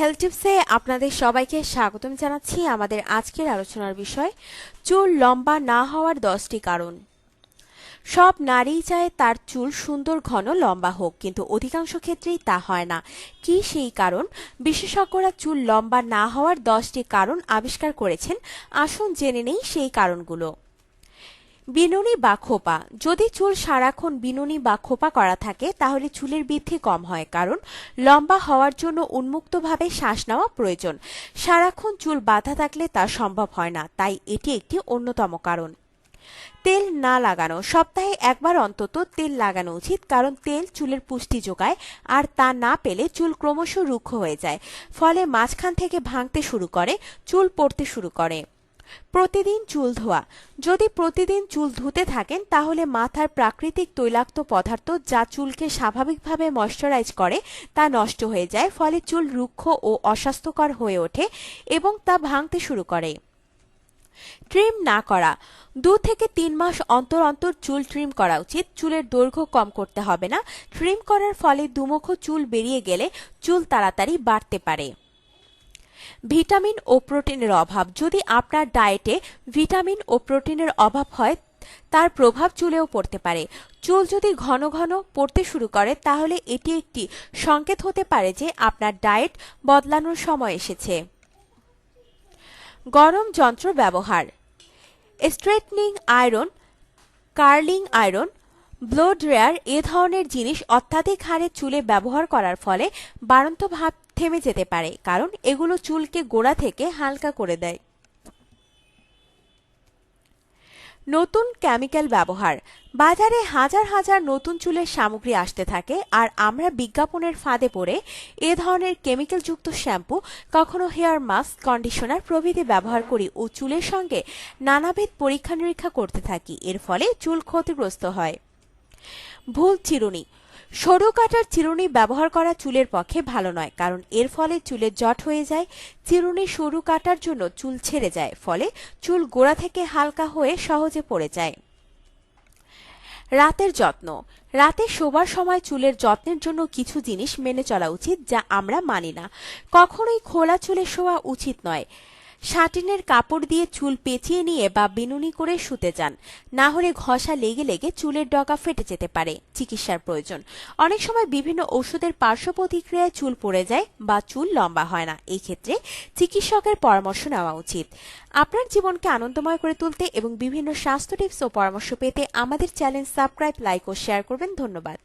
Health টিপসে আপনাদের সবাইকে স্বাগতম জানাচ্ছি আমাদের আজকের আলোচনার বিষয়, চুল লম্বা না হওয়ার দশটি কারণ। সব নারীই চায় তার চুল সুন্দর, ঘন, লম্বা হোক, কিন্তু অধিকাংশ ক্ষেত্রেই তা হয় না। কি সেই কারণ? বিশেষজ্ঞরা চুল লম্বা না হওয়ার দশটি কারণ আবিষ্কার করেছেন। আসুন জেনে নেই সেই কারণগুলো। বিনুনি বা খোপা। যদি চুল সারাক্ষণ বিনুনি বা খোপা করা থাকে, তাহলে চুলের বৃদ্ধি কম হয় কারণ লম্বা হওয়ার জন্য উন্মুক্তভাবে শ্বাস নেওয়া প্রয়োজন। সারাক্ষণ চুল বাঁধা থাকলে তা সম্ভব হয় না, তাই এটি একটি অন্যতম কারণ। তেল না লাগানো। সপ্তাহে একবার অন্তত তেল লাগানো উচিত, কারণ তেল চুলের পুষ্টি যোগায়, আর তা না পেলে চুল ক্রমশ রুক্ষ হয়ে যায়। ফলে মাঝখান থেকে ভাঙতে শুরু করে, চুল পড়তে শুরু করে। প্রতিদিন চুল ধোয়া। যদি প্রতিদিন চুল ধুতে থাকেন, তাহলে মাথার প্রাকৃতিক তৈলাক্ত পদার্থ যা চুলকে স্বাভাবিকভাবে ময়শ্চারাইজ করে, তা নষ্ট হয়ে যায়, ফলে চুল রুক্ষ ও অস্বাস্থ্যকর হয়ে ওঠে এবং তা ভাঙতে শুরু করে। ট্রিম না করা। দু থেকে তিন মাস অন্তর অন্তর চুল ট্রিম করা উচিত। চুলের দৈর্ঘ্য কম করতে হবে না। ট্রিম করার ফলে দুমুখ চুল বেরিয়ে গেলে চুল তাড়াতাড়ি বাড়তে পারে। ভিটামিন ও প্রোটিনের অভাব। যদি আপনার ডায়েটে ভিটামিন ও প্রোটিনের অভাব হয়, তার প্রভাব চুলেও পড়তে পারে। চুল যদি ঘন ঘন পড়তে শুরু করে, তাহলে এটি একটি সংকেত হতে পারে যে আপনার ডায়েট বদলানোর সময় এসেছে। গরম যন্ত্র ব্যবহার। Straightening iron, curling iron blow dryer এ ধরনের জিনিস অত্যাধিক হারে চুলে ব্যবহার করার ফলে বাড়ন্ত ভাব থেমে যেতে পারে, কারণ এগুলো চুলকে গোড়া থেকে হালকা করে দেয়। নতুন কেমিক্যাল ব্যবহার। বাজারে হাজার হাজার নতুন চুলের সামগ্রী আসতে থাকে, আর আমরা বিজ্ঞাপনের ফাঁদে পড়ে এ ধরনের কেমিক্যালযুক্ত শ্যাম্পু, কখনো হেয়ার মাস্ক, কন্ডিশনার প্রভৃতি ব্যবহার করি ও চুলের সঙ্গে নানাবিধ পরীক্ষা নিরীক্ষা করতে থাকি। এর ফলে চুল ক্ষতিগ্রস্ত হয়। ভুল চিরুনি। সরু কাটার চিরুনি ব্যবহার করা চুলের পক্ষে ভালো নয়, কারণ এর ফলে চুলের জট হয়ে যায়, চিরুনি সরু কাটার জন্য চুল ছেড়ে যায়, ফলে চুল গোড়া থেকে হালকা হয়ে সহজে পড়ে যায়। রাতের যত্ন। রাতে শোবার সময় চুলের যত্নের জন্য কিছু জিনিস মেনে চলা উচিত যা আমরা মানি না। কখনোই খোলা চুলে শোয়া উচিত নয়। সাটিনের কাপড় দিয়ে চুল পেঁচিয়ে নিয়ে বা বিনুনি করে শুতে যান। না হলে ঘষা লেগে লেগে চুলের ডগা ফেটে যেতে পারে, চিকিৎসার প্রয়োজন। অনেক সময় বিভিন্ন ওষুধের পার্শ্ব প্রতিক্রিয়ায় চুল পড়ে যায় বা চুল লম্বা হয় না। এই ক্ষেত্রে চিকিৎসকের পরামর্শ নেওয়া উচিত। আপনার জীবনকে আনন্দময় করে তুলতে এবং বিভিন্ন স্বাস্থ্য টিপস ও পরামর্শ পেতে আমাদের চ্যানেল সাবস্ক্রাইব, লাইক ও শেয়ার করবেন। ধন্যবাদ।